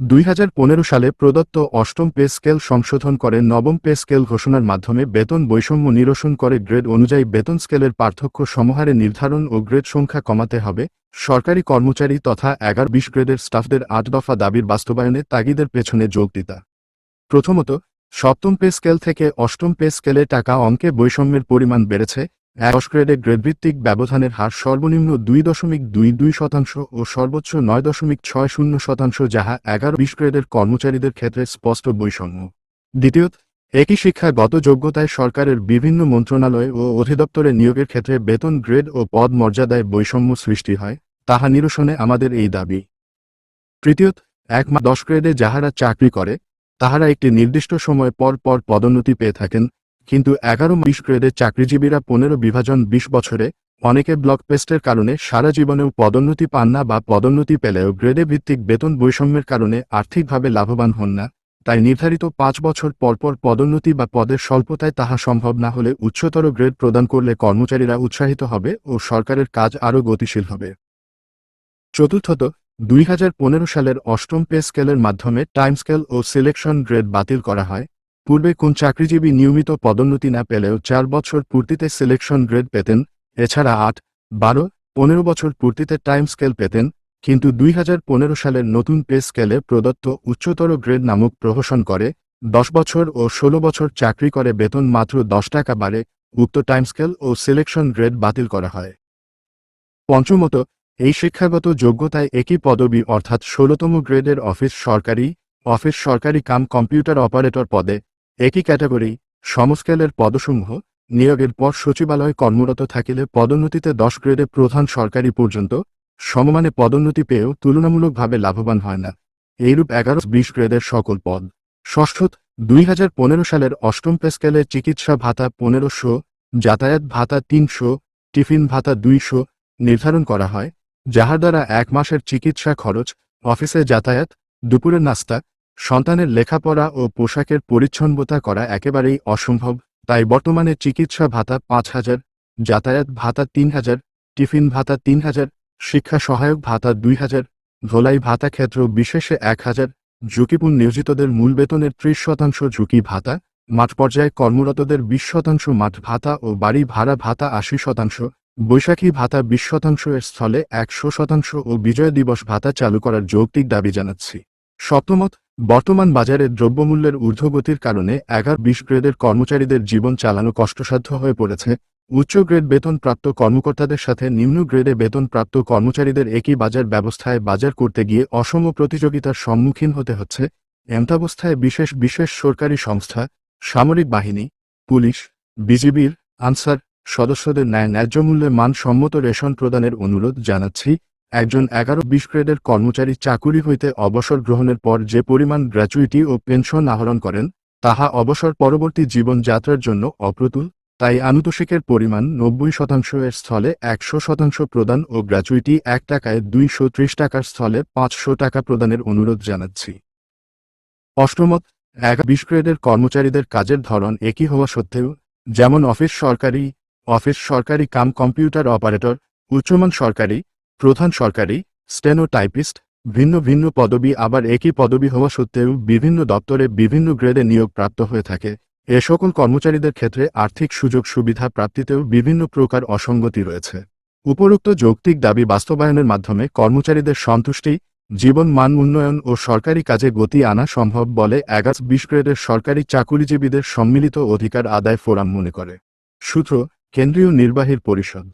দুই হাজার পনেরো সালে প্রদত্ত অষ্টম পে স্কেল সংশোধন করে নবম পে স্কেল ঘোষণার মাধ্যমে বেতন বৈষম্য নিরসন করে গ্রেড অনুযায়ী বেতন স্কেলের পার্থক্য সমহারে নির্ধারণ ও গ্রেড সংখ্যা কমাতে হবে। সরকারি কর্মচারী তথা এগারো বিশ গ্রেডের স্টাফদের আট দফা দাবির বাস্তবায়নে তাগিদের পেছনে যোগ দিতা। প্রথমত, সপ্তম পে স্কেল থেকে অষ্টম পে স্কেলে টাকা অঙ্কে বৈষম্যের পরিমাণ বেড়েছে। দশ গ্রেডে গ্রেডভিত্তিক ব্যবধানের হার সর্বনিম্ন দুই দশমিক দুই দুই শতাংশ ও সর্বোচ্চ নয় দশমিক ছয় শূন্য শতাংশ, যাহা এগারো বিশ গ্রেডের কর্মচারীদের ক্ষেত্রে স্পষ্ট বৈষম্য। দ্বিতীয়ত, একই শিক্ষাগত যোগ্যতায় সরকারের বিভিন্ন মন্ত্রণালয় ও অধিদপ্তরে নিয়োগের ক্ষেত্রে বেতন গ্রেড ও পদ মর্যাদায় বৈষম্য সৃষ্টি হয়, তাহা নিরসনে আমাদের এই দাবি। তৃতীয়ত, এক মা দশ গ্রেডে যাহারা চাকরি করে, তাহারা একটি নির্দিষ্ট সময় পর পর পদোন্নতি পেয়ে থাকেন কিন্তু এগারো বিশ গ্রেডে চাকরিজীবীরা পনেরো বিভাজন বিশ বছরে অনেকে ব্লক পেস্টের কারণে সারা জীবনেও পদোন্নতি পান না বা পদোন্নতি পেলেও গ্রেডে ভিত্তিক বেতন বৈষম্যের কারণে আর্থিকভাবে লাভবান হন না, তাই নির্ধারিত পাঁচ বছর পরপর পদোন্নতি বা পদের স্বল্পতায় তাহা সম্ভব না হলে উচ্চতর গ্রেড প্রদান করলে কর্মচারীরা উৎসাহিত হবে ও সরকারের কাজ আরও গতিশীল হবে। চতুর্থত, দুই হাজার পনেরো সালের অষ্টম পে স্কেলের মাধ্যমে টাইম স্কেল ও সিলেকশন গ্রেড বাতিল করা হয়। পূর্বে কোন চাকরিজীবী নিয়মিত পদোন্নতি না পেলেও চার বছর পূর্তিতে সিলেকশন গ্রেড পেতেন, এছাড়া আট, বারো, পনেরো বছর পূর্তিতে টাইম স্কেল পেতেন, কিন্তু দুই হাজার পনেরো সালের নতুন পে স্কেলে প্রদত্ত উচ্চতর গ্রেড নামক প্রহসন করে, দশ বছর ও ষোলো বছর চাকরি করে বেতন মাত্র দশ টাকা বাড়ে, উক্ত টাইম স্কেল ও সিলেকশন গ্রেড বাতিল করা হয়। পঞ্চমত, এই শিক্ষাগত যোগ্যতায় একই পদবি অর্থাৎ ষোলতম গ্রেডের অফিস সরকারি অফিস সরকারি কাম কম্পিউটার অপারেটর পদে একই ক্যাটাগরি, সমস্কেলের পদসমূহ, নিয়োগের পর সচিবালয় কর্মরত থাকিলে পদোন্নতিতে দশ গ্রেডে প্রধান সরকারি পর্যন্ত, সমমানে পদোন্নতি পেয়েও তুলনামূলকভাবে লাভবান হয় না। এইরূপ এগারো বিশ গ্রেডের সকল পদ। ষষ্ঠত দুই সালের অষ্টম পে স্কেলে চিকিৎসা ভাতা পনেরোশো, যাতায়াত ভাতা তিনশো, টিফিন ভাতা দুইশো নির্ধারণ করা হয়, যাহার দ্বারা এক মাসের চিকিৎসা খরচ, অফিসে যাতায়াত, দুপুরের নাস্তা সন্তানের লেখাপড়া ও পোশাকের পরিচ্ছন্নতা করা একেবারেই অসম্ভব, তাই বর্তমানে চিকিৎসা ভাতা পাঁচ হাজার, যাতায়াত ভাতা তিন হাজার, টিফিন ভাতা তিন হাজার, শিক্ষা সহায়ক ভাতা দুই হাজার, ধোলাই ভাতা ক্ষেত্র বিশেষে এক হাজার, ঝুঁকিপূর্ণ নিয়োজিতদের মূল বেতনের ত্রিশ শতাংশ ঝুঁকি ভাতা, মাঠ পর্যায়ে কর্মরতদের বিশ শতাংশ মাঠ ভাতা ও বাড়ি ভাড়া ভাতা আশি শতাংশ, বৈশাখী ভাতা বিশ শতাংশ এর স্থলে একশো শতাংশ ও বিজয় দিবস ভাতা চালু করার যৌক্তিক দাবি জানাচ্ছি। সপ্তমত বর্তমান বাজারে দ্রব্যমূল্যের ঊর্ধ্বগতির কারণে এগারো বিশ গ্রেডের কর্মচারীদের জীবন চালানো কষ্টসাধ্য হয়ে পড়েছে। উচ্চ গ্রেড বেতনপ্রাপ্ত কর্মকর্তাদের সাথে নিম্ন গ্রেডে বেতনপ্রাপ্ত কর্মচারীদের একই বাজার ব্যবস্থায় বাজার করতে গিয়ে অসম প্রতিযোগিতার সম্মুখীন হতে হচ্ছে। এমতাবস্থায় বিশেষ বিশেষ সরকারি সংস্থা, সামরিক বাহিনী, পুলিশ, বিজিবির আনসার সদস্যদের ন্যায় ন্যায্য মূল্যে মানসম্মত রেশন প্রদানের অনুরোধ জানাচ্ছি। একজন এগারো বিশ গ্রেডের কর্মচারী চাকুরি হইতে অবসর গ্রহণের পর যে পরিমাণ গ্র্যাচুইটি ও পেনশন আহরণ করেন, তাহা অবসর পরবর্তী জীবনযাত্রার জন্য অপ্রতুল, তাই আনুতোষিকের পরিমাণ নব্বই শতাংশ এর স্থলে একশো শতাংশ প্রদান ও গ্র্যাচুইটি এক টাকায় দুইশো ত্রিশ টাকার স্থলে পাঁচশো টাকা প্রদানের অনুরোধ জানাচ্ছি। অষ্টমত এক বিশ গ্রেডের কর্মচারীদের কাজের ধরন একই হওয়া সত্ত্বেও, যেমন অফিস সরকারি অফিস সরকারি কাম কম্পিউটার অপারেটর, উচ্চমান সরকারি প্রধান সরকারি স্টেনো টাইপিস্ট ভিন্ন ভিন্ন পদবি আবার একই পদবি হওয়া সত্ত্বেও বিভিন্ন দপ্তরে বিভিন্ন গ্রেডে নিয়োগ প্রাপ্ত হয়ে থাকে। এ সকল কর্মচারীদের ক্ষেত্রে আর্থিক সুযোগ সুবিধা প্রাপ্তিতেও বিভিন্ন প্রকার অসঙ্গতি রয়েছে। উপরোক্ত যৌক্তিক দাবি বাস্তবায়নের মাধ্যমে কর্মচারীদের সন্তুষ্টি, জীবন মান উন্নয়ন ও সরকারি কাজে গতি আনা সম্ভব বলে এগাস বিশ গ্রেডের সরকারি চাকুরিজীবীদের সম্মিলিত অধিকার আদায় ফোরাম মনে করে। সূত্র, কেন্দ্রীয় নির্বাহীর পরিষদ।